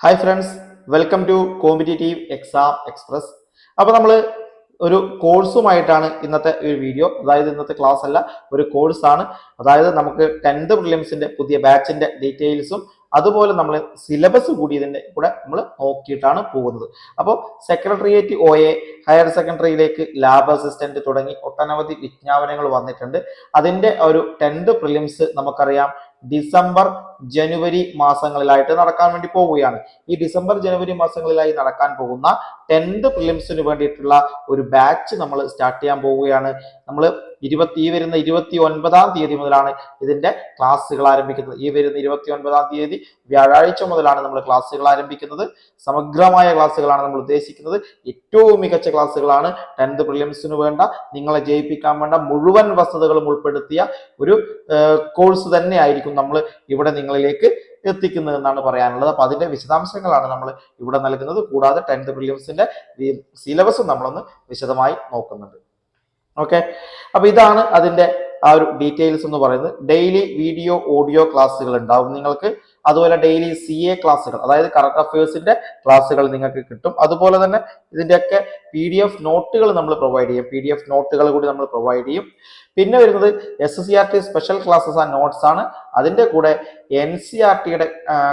Hi friends welcome to competitive exam express അപ്പോൾ നമ്മൾ ഒരു കോഴ്സുമായിട്ടാണ് ഇന്നത്തെ ഒരു വീഡിയോ അതായത് ഇന്നത്തെ ക്ലാസ് അല്ല ഒരു കോഴ്സാണ് അതായത് നമുക്ക് ടെൻത്ത് പ്രിലിംസിന്റെ പുതിയ ബാച്ചിന്റെ ഡീറ്റെയിൽസും അതുപോലെ നമ്മൾ സിലബസ് കൂടി ഇതിന്റെ കൂടെ നമ്മൾ നോക്കിയിട്ടാണ് പോകുന്നത്. അപ്പോൾ സെക്രട്ടേറിയറ്റ് ഒ എ ഹയർ സെക്കൻഡറിയിലേക്ക് ലാബ് അസിസ്റ്റന്റ് തുടങ്ങി ഒട്ടനവധി വിജ്ഞാപനങ്ങൾ വന്നിട്ടുണ്ട്. അതിന്റെ ഒരു ടെൻത്ത് പ്രിലിംസ് നമുക്കറിയാം. ഡിസംബർ ജനുവരി മാസങ്ങളിലായിട്ട് നടക്കാൻ വേണ്ടി പോവുകയാണ്. ഈ ഡിസംബർ ജനുവരി മാസങ്ങളിലായി നടക്കാൻ പോകുന്ന ടെൻത്ത് പ്രിലിംസിന് വേണ്ടിയിട്ടുള്ള ഒരു ബാച്ച് നമ്മൾ സ്റ്റാർട്ട് ചെയ്യാൻ പോവുകയാണ്. നമ്മൾ ഇരുപത്തി ഈ വരുന്ന ഇരുപത്തി ഒൻപതാം തീയതി മുതലാണ് ഇതിന്റെ ക്ലാസ്സുകൾ ആരംഭിക്കുന്നത്. ഈ വരുന്ന ഇരുപത്തി ഒൻപതാം തീയതി വ്യാഴാഴ്ച മുതലാണ് നമ്മൾ ക്ലാസ്സുകൾ ആരംഭിക്കുന്നത്. സമഗ്രമായ ക്ലാസ്സുകളാണ് നമ്മൾ ഉദ്ദേശിക്കുന്നത്. ഏറ്റവും മികച്ച ക്ലാസ്സുകളാണ് ടെൻത്ത് പ്രിലിംസിന് വേണ്ട നിങ്ങളെ ജയിപ്പിക്കാൻ വേണ്ട മുഴുവൻ വസ്തുതകളും ഉൾപ്പെടുത്തിയ ഒരു കോഴ്സ് തന്നെ ആയിരിക്കും നമ്മൾ ഇവിടെ നിങ്ങളിലേക്ക് എത്തിക്കുന്നത് എന്നാണ് പറയാനുള്ളത്. അപ്പൊ അതിന്റെ വിശദാംശങ്ങളാണ് നമ്മൾ ഇവിടെ നൽകുന്നത്. കൂടാതെ ടെൻത്ത് പ്രിലിംസിന്റെ സിലബസും നമ്മളൊന്ന് വിശദമായി നോക്കുന്നുണ്ട്. ഓക്കെ അപ്പൊ ഇതാണ് അതിന്റെ ആ ഒരു ഡീറ്റെയിൽസ് എന്ന് പറയുന്നത്. ഡെയിലി വീഡിയോ ഓഡിയോ ക്ലാസ്സുകൾ ഉണ്ടാവും നിങ്ങൾക്ക്. അതുപോലെ ഡെയിലി സി എ ക്ലാസ്സുകൾ അതായത് കറണ്ട് അഫയേഴ്സിന്റെ ക്ലാസ്സുകൾ നിങ്ങൾക്ക് കിട്ടും. അതുപോലെ തന്നെ ഇതിന്റെയൊക്കെ പി ഡി എഫ് നോട്ടുകൾ നമ്മൾ പ്രൊവൈഡ് ചെയ്യും. പി ഡി എഫ് നോട്ടുകൾ കൂടി നമ്മൾ പ്രൊവൈഡ് ചെയ്യും. പിന്നെ വരുന്നത് S C R T special classes and notes ആണ്. അതിന്റെ കൂടെ എൻ സി ആർ ടിയുടെ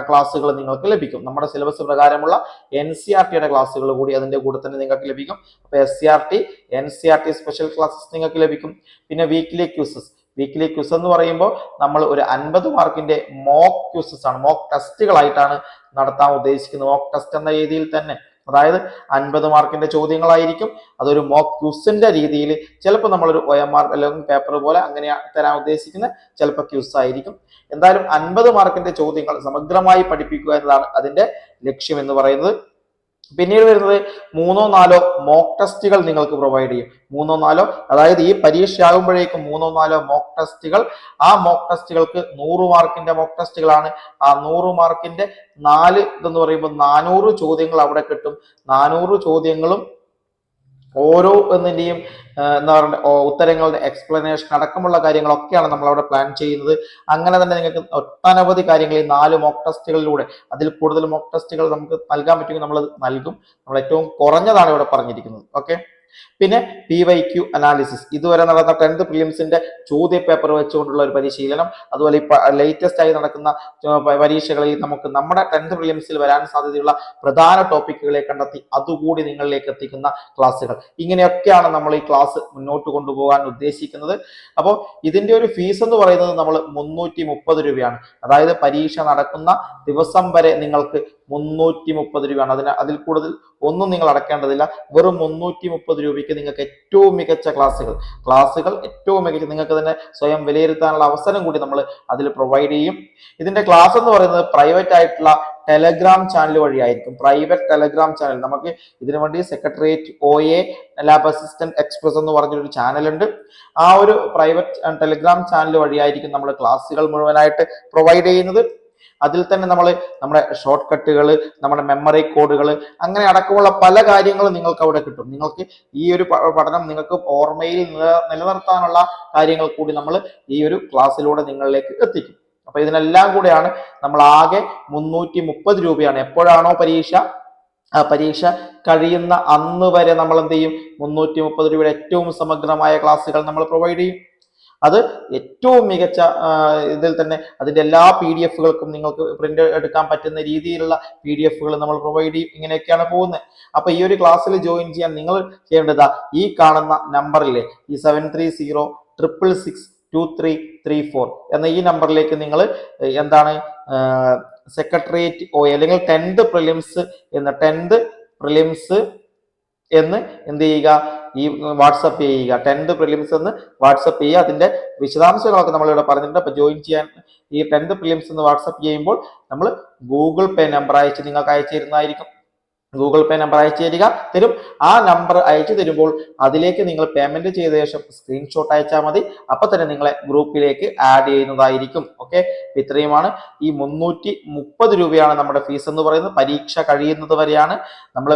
ക്ലാസ്സുകൾ നിങ്ങൾക്ക് ലഭിക്കും. നമ്മുടെ സിലബസ് പ്രകാരമുള്ള എൻ സി ആർ ടിയുടെ ക്ലാസ്സുകൾ കൂടി അതിന്റെ കൂടെ തന്നെ നിങ്ങൾക്ക് ലഭിക്കും. അപ്പോൾ S C R T N C R T special classes നിങ്ങൾക്ക് ലഭിക്കും. പിന്നെ വീക്ക്ലി ക്യൂസസ് വീക്ക്ലി ക്വിസ് എന്ന് പറയുമ്പോൾ നമ്മൾ ഒരു അൻപത് മാർക്കിന്റെ മോക്ക് ക്യൂസസ് ആണ്. മോക്ക് ടെസ്റ്റുകളായിട്ടാണ് നടത്താൻ ഉദ്ദേശിക്കുന്നത്. മോക്ക് ടെസ്റ്റ് എന്ന രീതിയിൽ തന്നെ. അതായത് അൻപത് മാർക്കിന്റെ ചോദ്യങ്ങളായിരിക്കും. അതൊരു മോക്ക് ക്യൂസിന്റെ രീതിയിൽ ചിലപ്പോൾ നമ്മളൊരു ഒ എം മാർക്ക് അല്ലെങ്കിൽ പേപ്പർ പോലെ അങ്ങനെ തരാൻ ഉദ്ദേശിക്കുന്ന ചിലപ്പോൾ ക്യൂസ് ആയിരിക്കും. എന്തായാലും അൻപത് മാർക്കിന്റെ ചോദ്യങ്ങൾ സമഗ്രമായി പഠിപ്പിക്കുക എന്നതാണ് അതിന്റെ ലക്ഷ്യം എന്ന് പറയുന്നത്. പിന്നീട് വരുന്നത് മൂന്നോ നാലോ മോക്ക് ടെസ്റ്റുകൾ നിങ്ങൾക്ക് പ്രൊവൈഡ് ചെയ്യും. മൂന്നോ നാലോ അതായത് ഈ പരീക്ഷ ആകുമ്പോഴേക്കും മൂന്നോ നാലോ മോക്ക് ടെസ്റ്റുകൾ ആ മോക്ക് ടെസ്റ്റുകൾക്ക് നൂറ് മാർക്കിന്റെ മോക്ക് ടെസ്റ്റുകളാണ് ആ നൂറ് മാർക്കിന്റെ നാല് ഇതെന്ന് പറയുമ്പോൾ നാനൂറ് ചോദ്യങ്ങൾ അവിടെ കിട്ടും. നാനൂറ് ചോദ്യങ്ങളും ഓരോ എന്നതിന്റെയും എന്താ പറയുക ഉത്തരങ്ങളുടെ എക്സ്പ്ലനേഷൻ അടക്കമുള്ള കാര്യങ്ങളൊക്കെയാണ് നമ്മൾ അവിടെ പ്ലാൻ ചെയ്യുന്നത്. അങ്ങനെ തന്നെ നിങ്ങൾക്ക് ഒട്ടനവധി കാര്യങ്ങൾ ഈ നാല് മോക്ക് ടെസ്റ്റുകളിലൂടെ അതിൽ കൂടുതൽ മോക്ക് ടെസ്റ്റുകൾ നമുക്ക് നൽകാൻ പറ്റുമെങ്കിൽ നമ്മൾ നൽകും. നമ്മൾ ഏറ്റവും കുറഞ്ഞതാണ് ഇവിടെ പറഞ്ഞിരിക്കുന്നത്. ഓക്കെ പിന്നെ പി വൈ ക്യു അനാലിസിസ് ഇതുവരെ നടന്ന ടെൻത്ത് പ്രിലിംസിന്റെ ചോദ്യ പേപ്പർ വെച്ചുകൊണ്ടുള്ള ഒരു പരിശീലനം അതുപോലെ ലേറ്റസ്റ്റ് ആയി നടക്കുന്ന പരീക്ഷകളിൽ നമുക്ക് നമ്മുടെ ടെൻത്ത് പ്രിലിംസിൽ വരാൻ സാധ്യതയുള്ള പ്രധാന ടോപ്പിക്കുകളെ കണ്ടെത്തി അതുകൂടി നിങ്ങളിലേക്ക് എത്തിക്കുന്ന ക്ലാസ്സുകൾ. ഇങ്ങനെയൊക്കെയാണ് നമ്മൾ ഈ ക്ലാസ് മുന്നോട്ട് കൊണ്ടുപോകാൻ ഉദ്ദേശിക്കുന്നത്. അപ്പോൾ ഇതിന്റെ ഒരു ഫീസ് എന്ന് പറയുന്നത് നമ്മൾ മുന്നൂറ്റി രൂപയാണ്. അതായത് പരീക്ഷ നടക്കുന്ന ദിവസം വരെ നിങ്ങൾക്ക് മുന്നൂറ്റി മുപ്പത് രൂപയാണ്. അതിന് അതിൽ കൂടുതൽ ഒന്നും നിങ്ങൾ അടക്കേണ്ടതില്ല. വെറും മുന്നൂറ്റി മുപ്പത് രൂപയ്ക്ക് നിങ്ങൾക്ക് ഏറ്റവും മികച്ച ക്ലാസ്സുകൾ. ക്ലാസ്സുകൾ ഏറ്റവും മികച്ച നിങ്ങൾക്ക് തന്നെ സ്വയം വിലയിരുത്താനുള്ള അവസരം കൂടി നമ്മൾ അതിൽ പ്രൊവൈഡ് ചെയ്യും. ഇതിന്റെ ക്ലാസ് എന്ന് പറയുന്നത് പ്രൈവറ്റ് ആയിട്ടുള്ള ടെലഗ്രാം ചാനൽ വഴിയായിരിക്കും. പ്രൈവറ്റ് ടെലഗ്രാം ചാനൽ നമുക്ക് ഇതിനു വേണ്ടി secretariat O A lab assistant express എന്ന് പറഞ്ഞൊരു ചാനലുണ്ട് ആ ഒരു പ്രൈവറ്റ് ടെലഗ്രാം ചാനൽ വഴിയായിരിക്കും നമ്മൾ ക്ലാസ്സുകൾ മുഴുവനായിട്ട് പ്രൊവൈഡ് ചെയ്യുന്നത്. അതിൽ തന്നെ നമ്മൾ നമ്മുടെ ഷോർട്ട് കട്ടുകൾ നമ്മുടെ മെമ്മറി കോഡുകൾ അങ്ങനെ അടക്കമുള്ള പല കാര്യങ്ങളും നിങ്ങൾക്ക് അവിടെ കിട്ടും. നിങ്ങൾക്ക് ഈ ഒരു പഠനം നിങ്ങൾക്ക് ഓർമ്മയിൽ നിലനിർത്താനുള്ള കാര്യങ്ങൾ കൂടി നമ്മൾ ഈ ഒരു ക്ലാസ്സിലൂടെ നിങ്ങളിലേക്ക് എത്തിക്കും. അപ്പൊ ഇതിനെല്ലാം കൂടെയാണ് നമ്മൾ ആകെ മുന്നൂറ്റി മുപ്പത് രൂപയാണ്. എപ്പോഴാണോ പരീക്ഷ? ആ പരീക്ഷ കഴിയുന്ന അന്ന് വരെ നമ്മൾ എന്ത് ചെയ്യും? മുന്നൂറ്റി മുപ്പത് രൂപയുടെ ഏറ്റവും സമഗ്രമായ ക്ലാസ്സുകൾ നമ്മൾ പ്രൊവൈഡ് ചെയ്യും. അത് ഏറ്റവും മികച്ച ഇതിൽ തന്നെ അതിന്റെ എല്ലാ പി ഡി എഫുകൾക്കും നിങ്ങൾക്ക് പ്രിന്റ് എടുക്കാൻ പറ്റുന്ന രീതിയിലുള്ള പി ഡി എഫുകൾ നമ്മൾ പ്രൊവൈഡ് ചെയ്യും. ഇങ്ങനെയൊക്കെയാണ് പോകുന്നത്. അപ്പൊ ഈ ഒരു ക്ലാസ്സിൽ ജോയിൻ ചെയ്യാൻ നിങ്ങൾ ചെയ്യേണ്ടത് ഈ കാണുന്ന നമ്പറിലെ ഈ seven three zero triple six two three three four എന്ന ഈ നമ്പറിലേക്ക് നിങ്ങൾ എന്താണ് സെക്രട്ടേറിയറ്റ് ഓ അല്ലെങ്കിൽ ടെൻത്ത് പ്രിലിംസ് എന്ന ടെൻത്ത് പ്രിലിംസ് എന്ന് എന്ത് ചെയ്യുക? ഈ വാട്സപ്പ് ചെയ്യുക. ടെൻത്ത് പ്രിലിംസ് എന്ന് വാട്സപ്പ് ചെയ്യുക. അതിന്റെ വിശദാംശങ്ങളൊക്കെ നമ്മളിവിടെ പറഞ്ഞിട്ടുണ്ട്. അപ്പോൾ ജോയിൻ ചെയ്യാൻ ഈ ടെൻത്ത് പ്രിലിംസ് എന്ന് വാട്സപ്പ് ചെയ്യുമ്പോൾ നമ്മൾ ഗൂഗിൾ പേ നമ്പർ അയച്ച് നിങ്ങൾക്ക് അയച്ചു തരുന്നതായിരിക്കും. ഗൂഗിൾ പേ നമ്പർ അയച്ചു തരിക തരും. ആ നമ്പർ അയച്ചു തരുമ്പോൾ അതിലേക്ക് നിങ്ങൾ പേയ്മെന്റ് ചെയ്ത ശേഷം സ്ക്രീൻഷോട്ട് അയച്ചാൽ മതി. അപ്പൊ തന്നെ നിങ്ങളെ ഗ്രൂപ്പിലേക്ക് ആഡ് ചെയ്യുന്നതായിരിക്കും. ഓക്കെ ഇത്രയുമാണ്. ഈ മുന്നൂറ്റി മുപ്പത് രൂപയാണ് നമ്മുടെ ഫീസ് എന്ന് പറയുന്നത്. പരീക്ഷ കഴിയുന്നത് വരെയാണ്. നമ്മൾ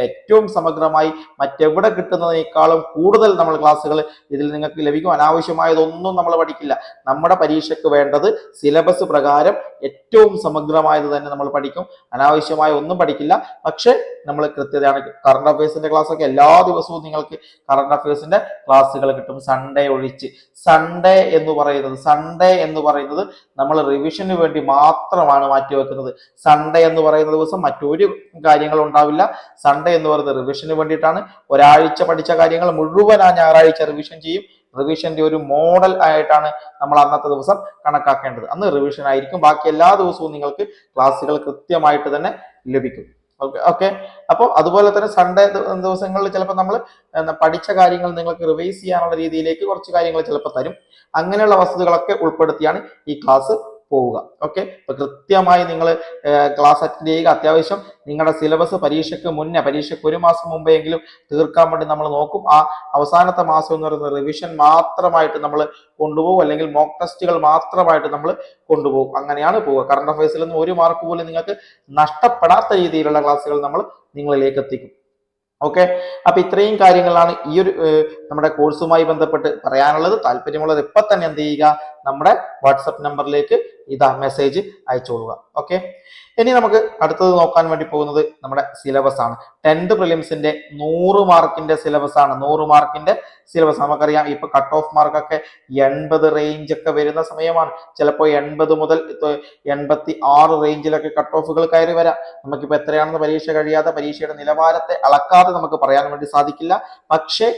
ഏറ്റവും സമഗ്രമായി മറ്റെവിടെ കിട്ടുന്നതിനേക്കാളും കൂടുതൽ നമ്മൾ ക്ലാസ്സുകൾ ഇതിൽ നിങ്ങൾക്ക് ലഭിക്കും. അനാവശ്യമായതൊന്നും നമ്മൾ പഠിക്കില്ല. നമ്മുടെ പരീക്ഷയ്ക്ക് വേണ്ടത് സിലബസ് പ്രകാരം ഏറ്റവും സമഗ്രമായത് തന്നെ നമ്മൾ പഠിക്കും. അനാവശ്യമായ ഒന്നും പഠിക്കില്ല. പക്ഷെ നമ്മൾ കൃത്യതയാണ് കറണ്ട് അഫയേഴ്സിന്റെ ക്ലാസ് ഒക്കെ എല്ലാ ദിവസവും നിങ്ങൾക്ക് കറണ്ട് അഫയേഴ്സിന്റെ ക്ലാസ്സുകൾ കിട്ടും. സൺഡേ ഒഴിച്ച്. സൺഡേ എന്ന് പറയുന്നത് സൺഡേ എന്ന് പറയുന്നത് നമ്മൾ റിവിഷന് വേണ്ടി മാത്രമാണ് മാറ്റിവെക്കുന്നത് സൺഡേ എന്ന് പറയുന്ന ദിവസം മറ്റൊരു കാര്യങ്ങളും ഉണ്ടാവില്ല. സൺഡേ എന്ന് പറയുന്നത് റിവിഷന് വേണ്ടിയിട്ടാണ്. ഒരാഴ്ച പഠിച്ച കാര്യങ്ങൾ മുഴുവൻ ആ ഞായറാഴ്ച റിവിഷൻ ചെയ്യും. റിവിഷന്റെ ഒരു മോഡൽ ആയിട്ടാണ് നമ്മൾ അന്നത്തെ ദിവസം കണക്കാക്കേണ്ടത്. അന്ന് റിവിഷൻ ആയിരിക്കും. ബാക്കി എല്ലാ ദിവസവും നിങ്ങൾക്ക് ക്ലാസ്സുകൾ കൃത്യമായിട്ട് തന്നെ ലഭിക്കും. ഓക്കെ ഓക്കെ അപ്പോൾ അതുപോലെ തന്നെ സൺഡേ ദിവസങ്ങളിൽ ചിലപ്പോൾ നമ്മൾ പഠിച്ച കാര്യങ്ങൾ നിങ്ങൾക്ക് റിവൈസ് ചെയ്യാനുള്ള രീതിയിലേക്ക് കുറച്ച് കാര്യങ്ങൾ ചിലപ്പോൾ തരും. അങ്ങനെയുള്ള വസ്തുതകളൊക്കെ ഉൾപ്പെടുത്തിയാണ് ഈ ക്ലാസ് പോവുക. ഓക്കെ അപ്പൊ കൃത്യമായി നിങ്ങൾ ക്ലാസ് അറ്റൻഡ് ചെയ്യുക. അത്യാവശ്യം നിങ്ങളുടെ സിലബസ് പരീക്ഷയ്ക്ക് മുന്നേ പരീക്ഷയ്ക്ക് ഒരു മാസം മുമ്പെങ്കിലും തീർക്കാൻ വേണ്ടി നമ്മൾ നോക്കും. ആ അവസാനത്തെ മാസം എന്ന് പറയുന്നത് റിവിഷൻ മാത്രമായിട്ട് നമ്മൾ കൊണ്ടുപോകും. അല്ലെങ്കിൽ മോക്ക് ടെസ്റ്റുകൾ മാത്രമായിട്ട് നമ്മൾ കൊണ്ടുപോകും. അങ്ങനെയാണ് പോവുക. കറണ്ട് അഫയേഴ്സിൽ നിന്ന് ഒരു മാർക്ക് പോലും നിങ്ങൾക്ക് നഷ്ടപ്പെടാത്ത രീതിയിലുള്ള ക്ലാസ്സുകൾ നമ്മൾ നിങ്ങളിലേക്ക് എത്തിക്കും. ഓക്കെ അപ്പൊ ഇത്രയും കാര്യങ്ങളാണ് ഈ ഒരു നമ്മുടെ കോഴ്സുമായി ബന്ധപ്പെട്ട് പറയാനുള്ളത്. താല്പര്യമുള്ളത് ഇപ്പൊ തന്നെ എന്ത് ചെയ്യുക? നമ്മുടെ വാട്സപ്പ് നമ്പറിലേക്ക് ഇതാ മെസ്സേജ് അയച്ചോളുക ഓക്കെ ഇനി നമുക്ക് അടുത്തത് നോക്കാൻ വേണ്ടി പോകുന്നത് നമ്മുടെ സിലബസ് ആണ്. ടെൻത്ത് പ്രിലിംസിന്റെ നൂറ് മാർക്കിന്റെ സിലബസ് ആണ്. നൂറ് മാർക്കിന്റെ സിലബസ് നമുക്കറിയാം ഇപ്പൊ കട്ട് ഓഫ് മാർക്കൊക്കെ എൺപത് റേഞ്ച് ഒക്കെ വരുന്ന സമയമാണ്. ചിലപ്പോൾ എൺപത് മുതൽ എൺപത്തി ആറ് റേഞ്ചിലൊക്കെ കട്ട് ഓഫുകൾ കയറി വരാം. നമുക്കിപ്പോൾ എത്രയാണെന്ന് പരീക്ഷ കഴിയാതെ പരീക്ഷയുടെ നിലവാരത്തെ അളക്കാതെ നമുക്ക് പറയാൻ വേണ്ടി സാധിക്കില്ല. പക്ഷേ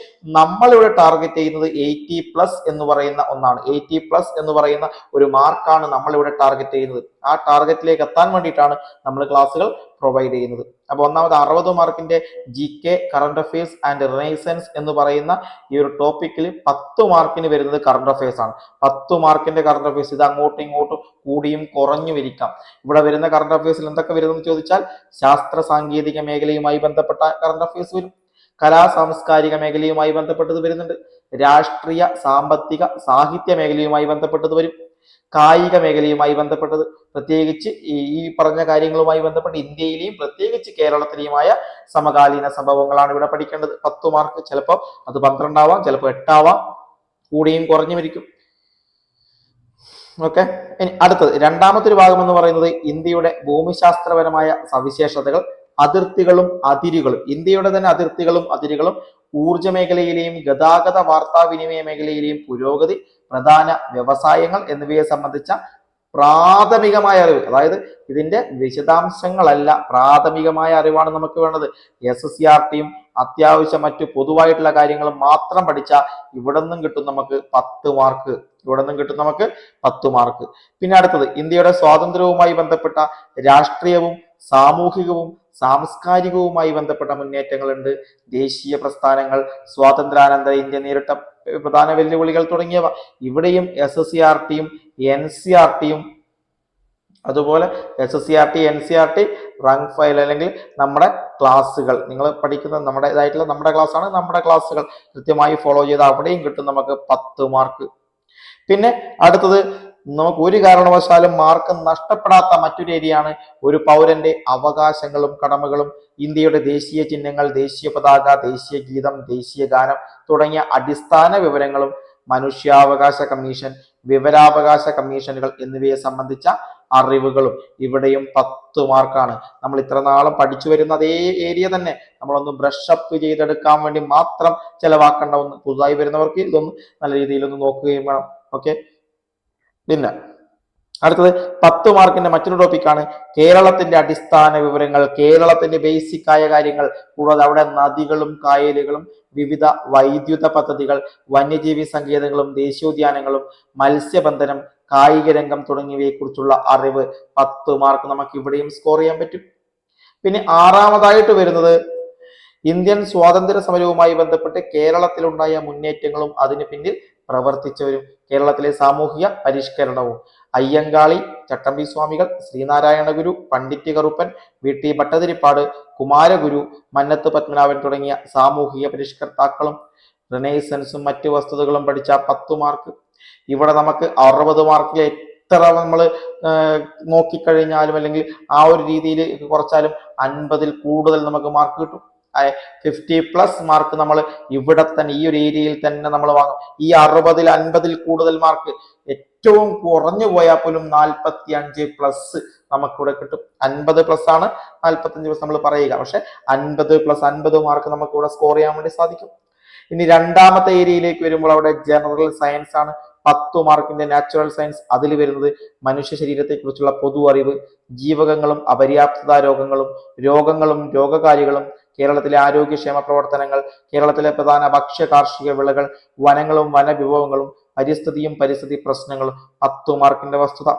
നമ്മളിവിടെ ടാർഗറ്റ് ചെയ്യുന്നത് എയ്റ്റി പ്ലസ് എന്ന് പറയുന്ന ഒന്നാണ്. എയ്റ്റി പ്ലസ് എന്ന് പറയുന്ന ഒരു മാർക്കാണ് നമ്മളിവിടെ ടാർഗറ്റ് ചെയ്യുന്നത്. ആ ടാർഗറ്റിലേക്ക് എത്താൻ വേണ്ടിയിട്ടാണ് നമ്മൾ ക്ലാസ്സുകൾ പ്രൊവൈഡ് ചെയ്യുന്നത്. അപ്പോൾ ഒന്നാമത് അറുപത് മാർക്കിന്റെ G K current affairs and renaissance എന്ന് പറയുന്ന ഈ ഒരു ടോപ്പിക്കിൽ പത്ത് മാർക്കിന് വരുന്നത് കറണ്ട് അഫയേഴ്സ് ആണ്. പത്ത് മാർക്കിന്റെ കറണ്ട് അഫയേഴ്സ് ഇത് അങ്ങോട്ടും ഇങ്ങോട്ടും കൂടിയും കുറഞ്ഞു ഇരിക്കാം. ഇവിടെ വരുന്ന കറണ്ട് അഫയേഴ്സിൽ എന്തൊക്കെ വരുന്നെന്ന് ചോദിച്ചാൽ ശാസ്ത്ര സാങ്കേതിക മേഖലയുമായി ബന്ധപ്പെട്ട കറണ്ട് അഫയേഴ്സ് വരും. കലാ സാംസ്കാരിക മേഖലയുമായി ബന്ധപ്പെട്ടത് വരുന്നുണ്ട്. രാഷ്ട്രീയ സാമ്പത്തിക സാഹിത്യ മേഖലയുമായി ബന്ധപ്പെട്ടത് വരും. കായിക മേഖലയുമായി ബന്ധപ്പെട്ടത് പ്രത്യേകിച്ച് ഈ പറഞ്ഞ കാര്യങ്ങളുമായി ബന്ധപ്പെട്ട് ഇന്ത്യയിലെയും പ്രത്യേകിച്ച് കേരളത്തിലെയുമായ സമകാലീന സംഭവങ്ങളാണ് ഇവിടെ പഠിക്കേണ്ടത്. പത്ത് മാർക്ക് ചിലപ്പോൾ അത് പന്ത്രണ്ടാവാം ചിലപ്പോൾ എട്ടാവാം കൂടിയും കുറഞ്ഞുമിരിക്കും. ഓക്കെ ഇനി അടുത്തത്. രണ്ടാമത്തെ ഒരു ഭാഗം എന്ന് പറയുന്നത് ഇന്ത്യയുടെ ഭൂമിശാസ്ത്രപരമായ സവിശേഷതകൾ അതിർത്തികളും അതിരുകളും. ഇന്ത്യയുടെ തന്നെ അതിർത്തികളും അതിരുകളും ഊർജ മേഖലയിലെയും ഗതാഗത വാർത്താവിനിമയ മേഖലയിലെയും പുരോഗതി പ്രധാന വ്യവസായങ്ങൾ എന്നിവയെ സംബന്ധിച്ച പ്രാഥമികമായ അറിവ്. അതായത് ഇതിന്റെ വിശദാംശങ്ങളല്ല പ്രാഥമികമായ അറിവാണ് നമുക്ക് വേണ്ടത്. എസ് എസ് സി ആർ ടിയും അത്യാവശ്യം മറ്റു പൊതുവായിട്ടുള്ള കാര്യങ്ങൾ മാത്രം പഠിച്ചാൽ ഇവിടെ നിന്നും കിട്ടും നമുക്ക് പത്ത് മാർക്ക് ഇവിടെ നിന്നും കിട്ടും നമുക്ക് പത്ത് മാർക്ക് പിന്നെ അടുത്തത് ഇന്ത്യയുടെ സ്വാതന്ത്ര്യവുമായി ബന്ധപ്പെട്ട രാഷ്ട്രീയവും സാമൂഹികവും സാംസ്കാരികവുമായി ബന്ധപ്പെട്ട മുന്നേറ്റങ്ങളുണ്ട്. ദേശീയ പ്രസ്ഥാനങ്ങൾ സ്വാതന്ത്ര്യാനന്തര ഇന്ത്യ നേരിട്ട പ്രധാന വെല്ലുവിളികൾ തുടങ്ങിയവ. ഇവിടെയും എസ് എസ് സി ആർ ടിയും എൻ സി ആർ ടിയും അതുപോലെ S S C R T N C R T rank file അല്ലെങ്കിൽ നമ്മുടെ ക്ലാസ്സുകൾ. നിങ്ങൾ പഠിക്കുന്ന നമ്മുടെ ഇതായിട്ടുള്ള നമ്മുടെ ക്ലാസ് ആണ് നമ്മുടെ ക്ലാസ്സുകൾ. കൃത്യമായി ഫോളോ ചെയ്ത് അവിടെയും കിട്ടും നമുക്ക് പത്ത് മാർക്ക് പിന്നെ അടുത്തത് നമുക്ക് ഒരു കാരണവശാലും മാർക്ക് നഷ്ടപ്പെടാത്ത മറ്റൊരു ഏരിയയാണ് ഒരു പൗരന്റെ അവകാശങ്ങളും കടമകളും. ഇന്ത്യയുടെ ദേശീയ ചിഹ്നങ്ങൾ ദേശീയ പതാക ദേശീയ ഗീതം ദേശീയ ഗാനം തുടങ്ങിയ അടിസ്ഥാന വിവരങ്ങളും മനുഷ്യാവകാശ കമ്മീഷൻ വിവരാവകാശ കമ്മീഷനുകൾ എന്നിവയെ സംബന്ധിച്ച അറിവുകളും ഇവിടെയും പത്ത് മാർക്കാണ്. നമ്മൾ ഇത്ര നാളും പഠിച്ചു വരുന്ന അതേ ഏരിയ തന്നെ. നമ്മളൊന്ന് ബ്രഷപ്പ് ചെയ്തെടുക്കാൻ വേണ്ടി മാത്രം ചെലവാക്കേണ്ട ഒന്ന് പുതുതായി വരുന്നവർക്ക് ഇതൊന്ന് നല്ല രീതിയിൽ ഒന്ന് നോക്കുകയും വേണം. ഓക്കെ പിന്നെ അടുത്തത് പത്ത് മാർക്കിന്റെ മറ്റൊരു ടോപ്പിക്കാണ് കേരളത്തിന്റെ അടിസ്ഥാന വിവരങ്ങൾ കേരളത്തിന്റെ ബേസിക് ആയ കാര്യങ്ങൾ. കൂടാതെ അവിടെ നദികളും കായലുകളും വിവിധ വൈദ്യുത പദ്ധതികൾ വന്യജീവി സങ്കേതങ്ങളും ദേശീയോദ്യാനങ്ങളും മത്സ്യബന്ധനം കായിക രംഗം തുടങ്ങിയവയെക്കുറിച്ചുള്ള അറിവ് പത്ത് മാർക്ക് നമുക്ക് ഇവിടെയും സ്കോർ ചെയ്യാൻ പറ്റും. പിന്നെ ആറാമതായിട്ട് വരുന്നത് ഇന്ത്യൻ സ്വാതന്ത്ര്യ സമരവുമായി ബന്ധപ്പെട്ട് കേരളത്തിലുണ്ടായ മുന്നേറ്റങ്ങളും അതിന് പിന്നിൽ പ്രവർത്തിച്ചവരും കേരളത്തിലെ സാമൂഹിക പരിഷ്കരണവും. അയ്യങ്കാളി ചട്ടമ്പി സ്വാമികൾ ശ്രീനാരായണ ഗുരു പണ്ഡിറ്റ് കറുപ്പൻ വി. ടി. ഭട്ടതിരിപ്പാട് കുമാരഗുരു മന്നത്ത് പത്മനാഭൻ തുടങ്ങിയ സാമൂഹിക പരിഷ്കർത്താക്കളും റിനൈസൻസും മറ്റു വസ്തുതകളും പഠിച്ച പത്ത് മാർക്ക്. ഇവിടെ നമുക്ക് അറുപത് മാർക്കിൽ എത്ര നമ്മൾ നോക്കിക്കഴിഞ്ഞാലും അല്ലെങ്കിൽ ആ ഒരു രീതിയിൽ കുറച്ചാലും അൻപതിൽ കൂടുതൽ നമുക്ക് മാർക്ക് കിട്ടും. ഫിഫ്റ്റി പ്ലസ് മാർക്ക് നമ്മൾ ഇവിടെ തന്നെ ഈ ഒരു ഏരിയയിൽ തന്നെ നമ്മൾ വാങ്ങും. ഈ അറുപതിൽ അൻപതിൽ കൂടുതൽ മാർക്ക് ഏറ്റവും കുറഞ്ഞു പോയാൽ പോലും നാൽപ്പത്തി അഞ്ച് പ്ലസ് നമുക്കിവിടെ കിട്ടും. അൻപത് പ്ലസ് ആണ് നാൽപ്പത്തഞ്ച് പ്ലസ് നമ്മൾ പറയുക. പക്ഷെ അൻപത് പ്ലസ് അൻപത് മാർക്ക് നമുക്ക് ഇവിടെ സ്കോർ ചെയ്യാൻ വേണ്ടി സാധിക്കും. ഇനി രണ്ടാമത്തെ ഏരിയയിലേക്ക് വരുമ്പോൾ അവിടെ ജനറൽ സയൻസ് ആണ്. പത്തു മാർക്കിന്റെ നാച്ചുറൽ സയൻസ് അതിൽ വരുന്നത് മനുഷ്യ ശരീരത്തെ കുറിച്ചുള്ള പൊതു അറിവ് ജീവകങ്ങളും അപര്യാപ്തത രോഗങ്ങളും രോഗങ്ങളും രോഗകാരികളും കേരളത്തിലെ ആരോഗ്യക്ഷേമ പ്രവർത്തനങ്ങൾ കേരളത്തിലെ പ്രധാന ഭക്ഷ്യ കാർഷിക വിളകൾ വനങ്ങളും വനവിഭവങ്ങളും പരിസ്ഥിതിയും പരിസ്ഥിതി പ്രശ്നങ്ങളും പത്തു മാർക്കിന്റെ വസ്തുത.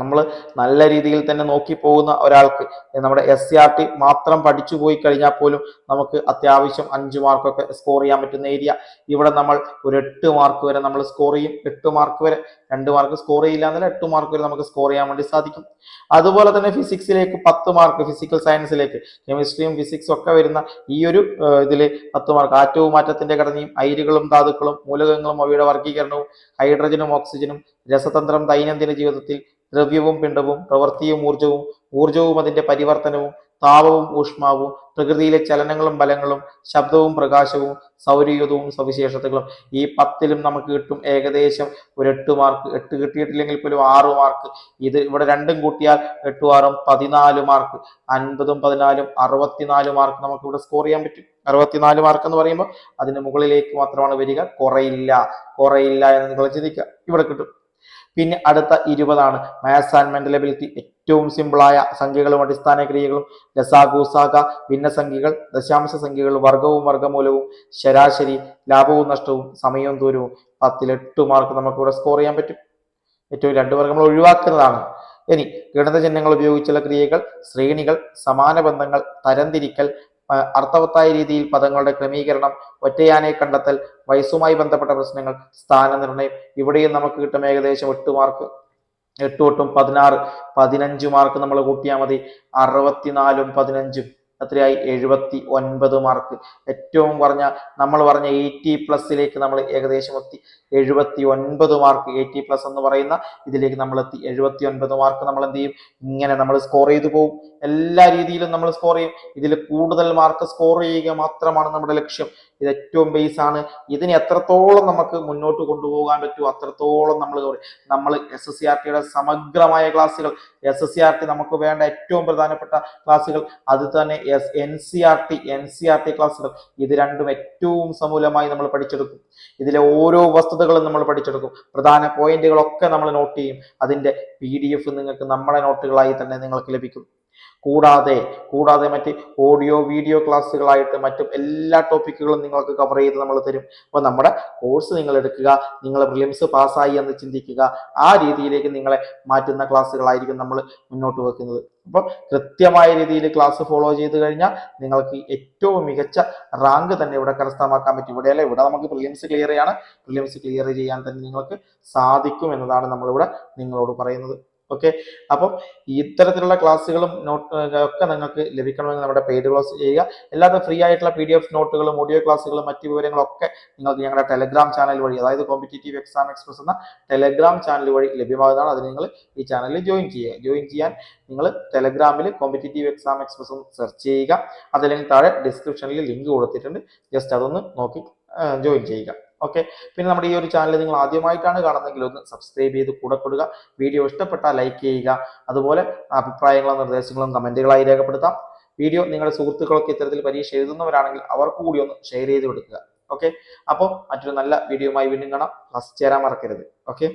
നമ്മൾ നല്ല രീതിയിൽ തന്നെ നോക്കി പോകുന്ന ഒരാൾക്ക് നമ്മുടെ എസ് സി ആർ ടി മാത്രം പഠിച്ചു പോയി കഴിഞ്ഞാൽ പോലും നമുക്ക് അത്യാവശ്യം അഞ്ച് മാർക്കൊക്കെ സ്കോർ ചെയ്യാൻ പറ്റുന്ന ഏരിയ ഇവിടെ നമ്മൾ ഒരു എട്ട് മാർക്ക് വരെ നമ്മൾ സ്കോർ ചെയ്യും. എട്ട് മാർക്ക് വരെ രണ്ട് മാർക്ക് സ്കോർ ചെയ്യില്ല എന്നല്ല എട്ട് മാർക്ക് വരെ നമുക്ക് സ്കോർ ചെയ്യാൻ വേണ്ടി സാധിക്കും. അതുപോലെ തന്നെ ഫിസിക്സിലേക്ക് പത്ത് മാർക്ക് ഫിസിക്കൽ സയൻസിലേക്ക് കെമിസ്ട്രിയും ഫിസിക്സും ഒക്കെ വരുന്ന ഈ ഒരു ഇതിൽ പത്ത് മാർക്ക് ആറ്റവും മാറ്റത്തിന്റെ ഘടനയും അയിരുകളും ധാതുക്കളും മൂലകങ്ങളും അവയുടെ വർഗീകരണവും ഹൈഡ്രജനും ഓക്സിജനും രസതന്ത്രം ദൈനംദിന ജീവിതത്തിൽ ദ്രവ്യവും പിണ്ഡവും പ്രവൃത്തിയും ഊർജവും ഊർജവും അതിന്റെ പരിവർത്തനവും താപവും ഊഷ്മാവും പ്രകൃതിയിലെ ചലനങ്ങളും ബലങ്ങളും ശബ്ദവും പ്രകാശവും സൗരീയതവും സവിശേഷതകളും. ഈ പത്തിലും നമുക്ക് കിട്ടും ഏകദേശം ഒരു എട്ട് മാർക്ക് എട്ട് കിട്ടിയിട്ടില്ലെങ്കിൽ പോലും ആറ് മാർക്ക് ഇത് ഇവിടെ രണ്ടും കൂട്ടിയാൽ എട്ടും ആറും പതിനാല് മാർക്ക് അൻപതും പതിനാലും അറുപത്തിനാല് മാർക്ക് നമുക്ക് ഇവിടെ സ്കോർ ചെയ്യാൻ പറ്റും. അറുപത്തിനാല് മാർക്ക് എന്ന് പറയുമ്പോൾ അതിന് മുകളിലേക്ക് മാത്രമാണ് വരിക. കുറയില്ല. കുറയില്ല എന്ന് നിങ്ങൾ ചിന്തിക്കുക. ഇവിടെ കിട്ടും. പിന്നെ അടുത്ത ഇരുപതാണ്. മാത്സ് ആൻഡ് മെന്റൽ എബിലിറ്റി ഏറ്റവും സിമ്പിളായ സംഖ്യകളും അടിസ്ഥാന ക്രിയകളും. ഭിന്ന സംഖ്യകൾ ദശാംശ സംഖ്യകൾ വർഗവും വർഗമൂലവും ശരാശരി ലാഭവും നഷ്ടവും സമയവും ദൂരവും. പത്തിൽ എട്ട് മാർക്ക് നമുക്ക് ഇവിടെ സ്കോർ ചെയ്യാൻ പറ്റും. ഏറ്റവും രണ്ട് വർഗങ്ങൾ ഒഴിവാക്കുന്നതാണ്. ഇനി ഗണിത ചിഹ്നങ്ങൾ ഉപയോഗിച്ചുള്ള ക്രിയകൾ ശ്രേണികൾ സമാന ബന്ധങ്ങൾ തരംതിരിക്കൽ അർത്ഥവത്തായ രീതിയിൽ പദങ്ങളുടെ ക്രമീകരണം ഒറ്റയാനെ കണ്ടെത്തൽ വയസ്സുമായി ബന്ധപ്പെട്ട പ്രശ്നങ്ങൾ സ്ഥാനനിർണയം. ഇവിടെയും നമുക്ക് കിട്ടും ഏകദേശം എട്ട് മാർക്ക്. എട്ട് തൊട്ടും പതിനാറ് പതിനഞ്ച് മാർക്ക് നമ്മൾ കൂട്ടിയാൽ മതി. അറുപത്തിനാലും പതിനഞ്ചും. എത്രയായി എഴുപത്തി ഒൻപത് മാർക്ക് ഏറ്റവും കുറഞ്ഞ നമ്മൾ പറഞ്ഞ എയ്റ്റി പ്ലസിലേക്ക് നമ്മൾ ഏകദേശം എത്തി. എഴുപത്തി ഒൻപത് മാർക്ക് എയ്റ്റി പ്ലസ് എന്ന് പറയുന്ന ഇതിലേക്ക് നമ്മൾ എത്തി. എഴുപത്തി ഒൻപത് മാർക്ക് നമ്മൾ എന്ത് ചെയ്യും? ഇങ്ങനെ നമ്മൾ സ്കോർ ചെയ്തു പോകും എല്ലാ രീതിയിലും നമ്മൾ സ്കോർ ചെയ്യും. ഇതിൽ കൂടുതൽ മാർക്ക് സ്കോർ ചെയ്യുക മാത്രമാണ് നമ്മുടെ ലക്ഷ്യം. ഇത് ഏറ്റവും ബേസ് ആണ്. ഇതിനെ എത്രത്തോളം നമുക്ക് മുന്നോട്ട് കൊണ്ടുപോകാൻ പറ്റുമോ അത്രത്തോളം നമ്മൾ നമ്മൾ എസ് എസ് സി ആർ ടിയുടെ സമഗ്രമായ ക്ലാസ്സുകൾ S S C R T നമുക്ക് വേണ്ട ഏറ്റവും പ്രധാനപ്പെട്ട ക്ലാസ്സുകൾ അത് തന്നെ S N C R T N C R T ക്ലാസ്സുകൾ. ഇത് രണ്ടും ഏറ്റവും സമൂലമായി നമ്മൾ പഠിച്ചെടുക്കും. ഇതിലെ ഓരോ വസ്തുതകളും നമ്മൾ പഠിച്ചെടുക്കും. പ്രധാന പോയിന്റുകളൊക്കെ നമ്മൾ നോട്ട് ചെയ്യും. അതിന്റെ പി ഡി എഫ് നിങ്ങൾക്ക് നമ്മുടെ നോട്ടുകളായി തന്നെ നിങ്ങൾക്ക് ലഭിക്കും. കൂടാതെ കൂടാതെ മറ്റ് ഓഡിയോ വീഡിയോ ക്ലാസ്സുകളായിട്ട് മറ്റും എല്ലാ ടോപ്പിക്കുകളും നിങ്ങൾക്ക് കവർ ചെയ്ത് നമ്മൾ തരും. അപ്പോൾ നമ്മുടെ കോഴ്സ് നിങ്ങൾ എടുക്കുക നിങ്ങൾ പ്രിലിംസ് പാസ്സായി എന്ന് ചിന്തിക്കുക ആ രീതിയിലേക്ക് നിങ്ങളെ മാറ്റുന്ന ക്ലാസ്സുകളായിരിക്കും നമ്മൾ മുന്നോട്ട് വെക്കുന്നത്. അപ്പോൾ കൃത്യമായ രീതിയിൽ ക്ലാസ് ഫോളോ ചെയ്ത് കഴിഞ്ഞാൽ നിങ്ങൾക്ക് ഏറ്റവും മികച്ച റാങ്ക് തന്നെ ഇവിടെ കരസ്ഥമാക്കാൻ പറ്റും. ഇവിടെ അല്ലേ? ഇവിടെ നമുക്ക് പ്രിലിംസ് ക്ലിയർ ചെയ്യാണ്. പ്രിലിംസ് ക്ലിയർ ചെയ്യാൻ തന്നെ നിങ്ങൾക്ക് സാധിക്കും എന്നതാണ് നമ്മളിവിടെ നിങ്ങളോട് പറയുന്നത്. ഓക്കെ അപ്പം ഇത്തരത്തിലുള്ള ക്ലാസ്സുകളും നോട്ട് ഒക്കെ നിങ്ങൾക്ക് ലഭിക്കണമെങ്കിൽ നമ്മുടെ പെയ്ഡ് ക്ലോസ് ചെയ്യുക. അല്ലാതെ ഫ്രീ ആയിട്ടുള്ള പി ഡി എഫ് നോട്ടുകളും ഓഡിയോ ക്ലാസ്സുകളും മറ്റു വിവരങ്ങളൊക്കെ നിങ്ങൾക്ക് ഞങ്ങളുടെ ടെലഗ്രാം ചാനൽ വഴി അതായത് കോമ്പറ്റേറ്റീവ് എക്സാം എക്സ്പ്രസ് എന്ന ടെലഗ്രാം ചാനൽ വഴി ലഭ്യമാകുന്നതാണ്. അതിന് നിങ്ങൾ ഈ ചാനലിൽ ജോയിൻ ചെയ്യുക. ജോയിൻ ചെയ്യാൻ നിങ്ങൾ ടെലഗ്രാമിൽ കോമ്പറ്റേറ്റീവ് എക്സാം എക്സ്പ്രസ് സെർച്ച് ചെയ്യുക. അതല്ലെങ്കിൽ താഴെ ഡിസ്ക്രിപ്ഷനിൽ ലിങ്ക് കൊടുത്തിട്ടുണ്ട്. ജസ്റ്റ് അതൊന്ന് നോക്കി ജോയിൻ ചെയ്യുക. ഓക്കെ പിന്നെ നമ്മുടെ ഈ ഒരു ചാനൽ നിങ്ങൾ ആദ്യമായിട്ടാണ് കാണുന്നതെങ്കിൽ ഒന്ന് സബ്സ്ക്രൈബ് ചെയ്ത് കൂടെ കൊടുക്കുക വീഡിയോ ഇഷ്ടപ്പെട്ടാൽ ലൈക്ക് ചെയ്യുക. അതുപോലെ അഭിപ്രായങ്ങളും നിർദ്ദേശങ്ങളും കമന്റുകളായി രേഖപ്പെടുത്താം. വീഡിയോ നിങ്ങളുടെ സുഹൃത്തുക്കളൊക്കെ ഇത്തരത്തിൽ പരീക്ഷ എഴുതുന്നവരാണെങ്കിൽ അവർക്ക് കൂടി ഒന്ന് ഷെയർ ചെയ്ത് കൊടുക്കുക. ഓക്കെ അപ്പോൾ മറ്റൊരു നല്ല വീഡിയോയുമായി വീണ്ടും കാണാം. ക്ലാസ് ചേരാൻ മറക്കരുത്. ഓക്കെ